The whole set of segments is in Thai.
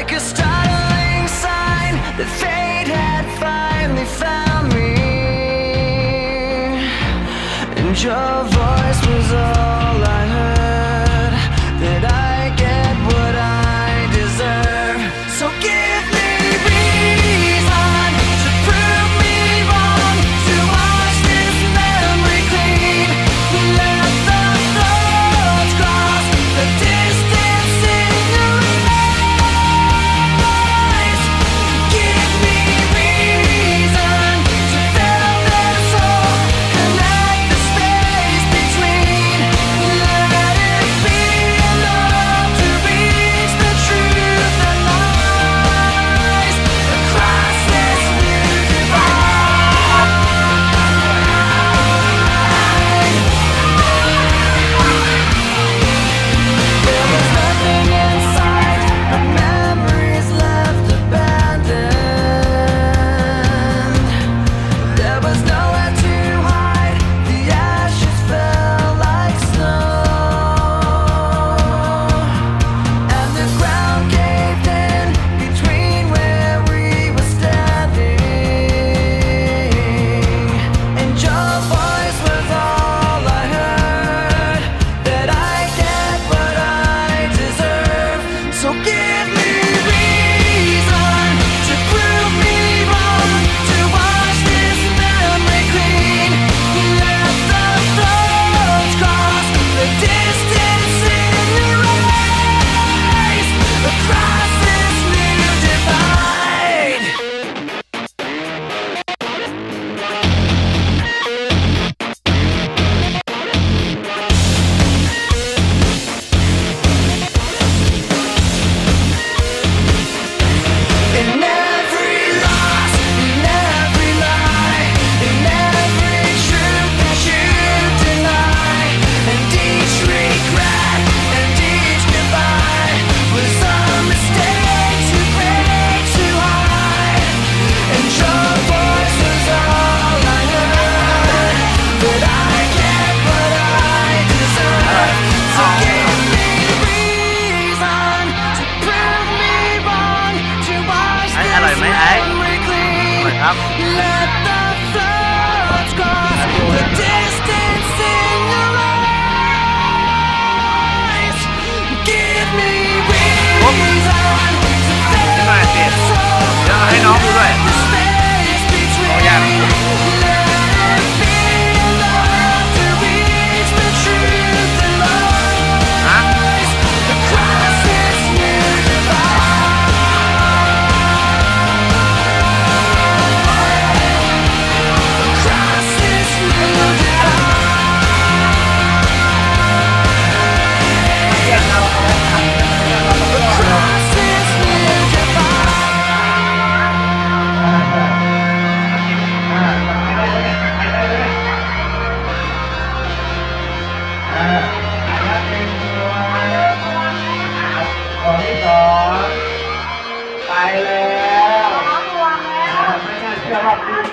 Like a startling sign that fate had finally found me. And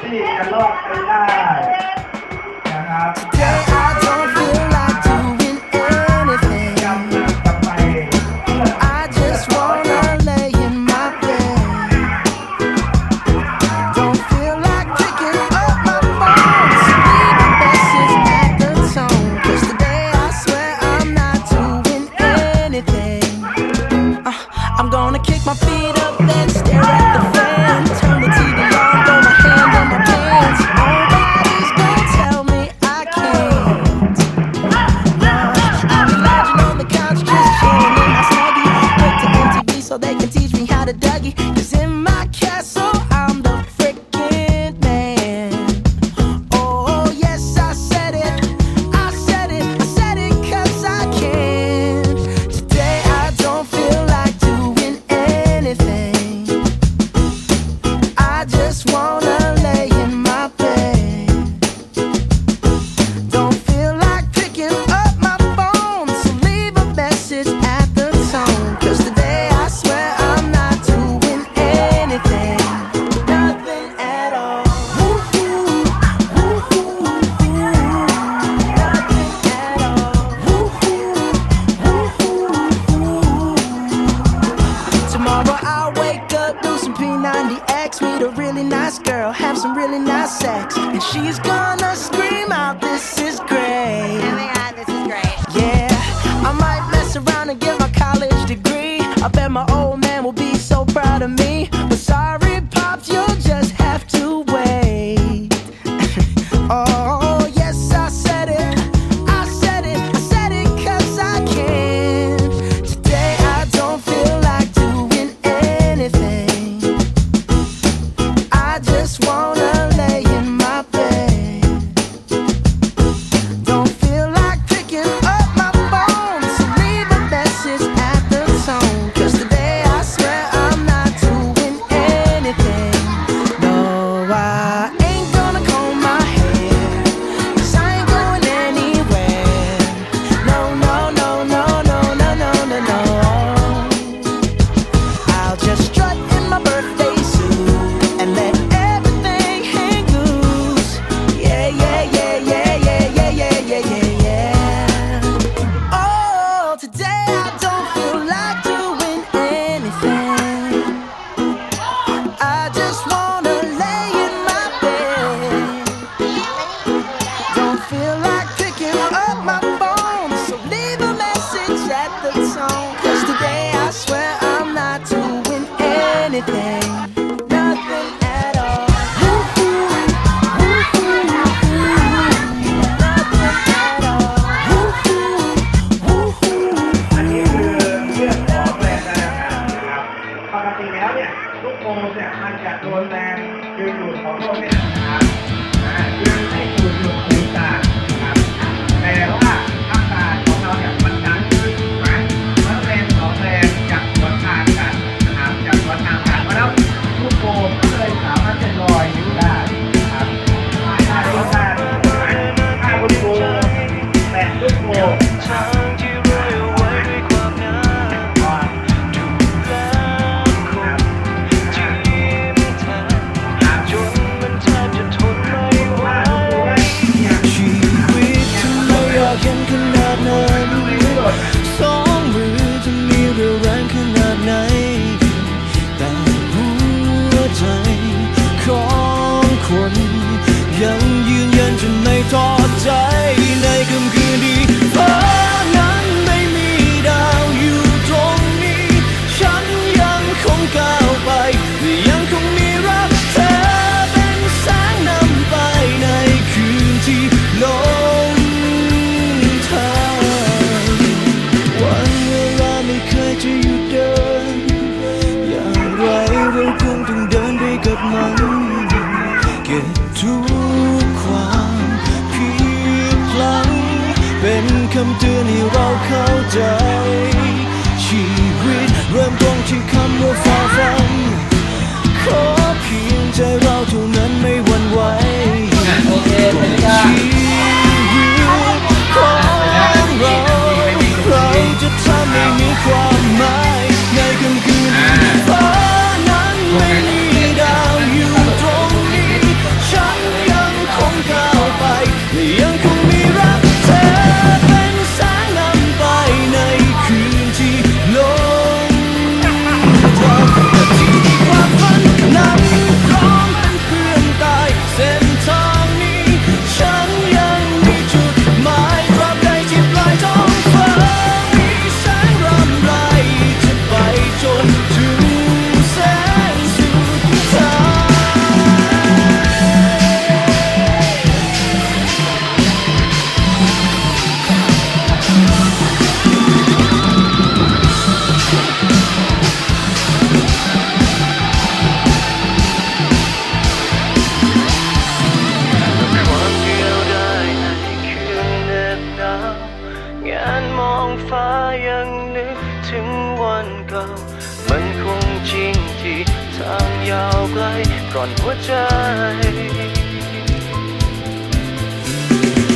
ที่กันลอกกันได้นะครับ asked me to really nice girl, have some really nice sex. And she's gonna scream out, this is great. จริงแล้วเนี่ยลูกโป่งเนี่ยมันจะโดนแรงดึงดูดของโลกเนี่ยนะครับนะเพื่อให้ดูดดูดอากาศครับแต่ว่าอากาศของเราเนี่ย เป็นคำเตือนให้เราเข้าใจ ชีวิตเริ่มต้นที่คำว่าฝ่าฟันขอเพียงใจเราเท่านั้นไม่หวั่นไหวโอเคเป็นการควเราเราจะทำให้มีความ มันคงจริงที่ทางยาวไกลก่อนหัวใจ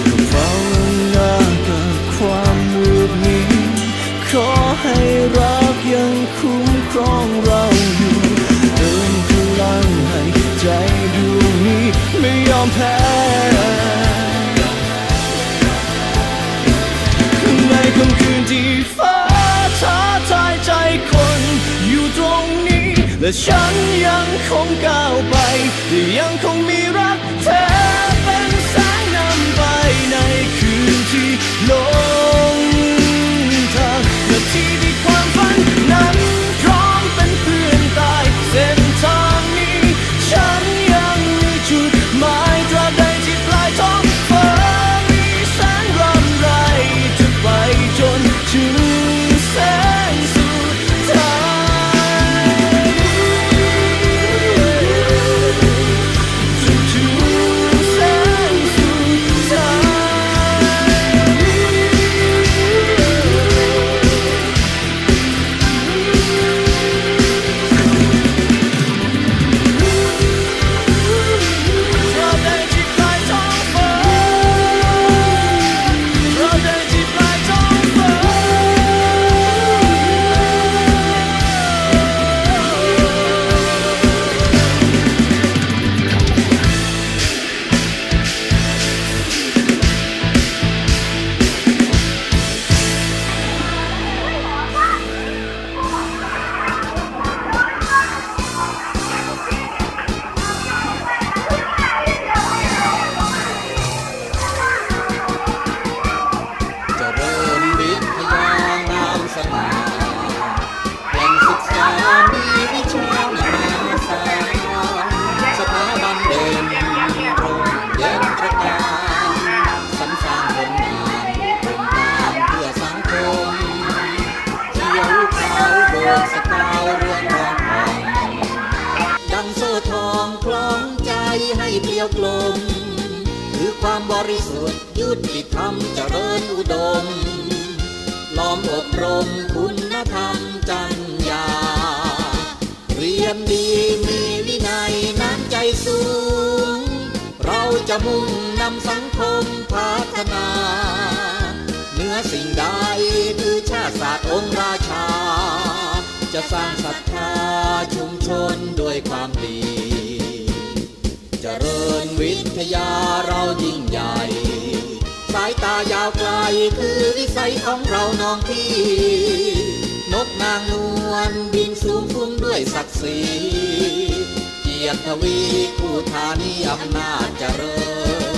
ก็เฝ้าหน้ากับความมืดนี้ขอให้รักยังคุ้มครองเราอยู่เติมพลังให้ใจดวงนี้ไม่ยอมแพ้ และฉันยังคงก้าวไปและยังคงมี เกลียวกลม คือความบริสุทธิ์ยุติธรรมเจริญอุดม ล้อมอบรมคุณธรรมจัญญา เรียนดีมีวินัยน้ำใจสูง เราจะมุ่งนำสังคมพัฒนาเหนือสิ่งใดคือชาติศาสตร์องค์ราชา จะสร้างศรัทธาชุมชนด้วยความ ยาเรายิ่งใหญ่ สายตายาวไกลคือวิสัยของเราน้องพี่ นกนางนวลบินสูงฟุ้งด้วยศักดิ์ศรีเกียรติทวีคู่ธานีอำนาจเจริญ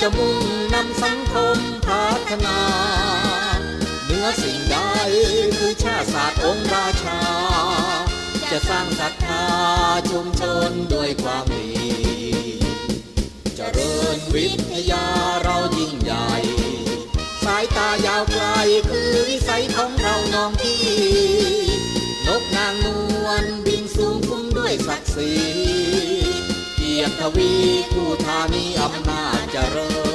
จะมุ่งนำสังคมพัฒนาเนื้อสิ่งใดคือชาติศาสตร์องค์ราชา จะสร้างศรัทธาชุมชนด้วยความดีจเจริญวิทยาเรายิ่งใหญ่ สายตายาวไกลคือวิสัยของเราน้องพี่นกนางนวลบินสูงฟุ้งด้วยศักดิ์ศรี ยรติทวีคู่ธานีอำนาจเจริญ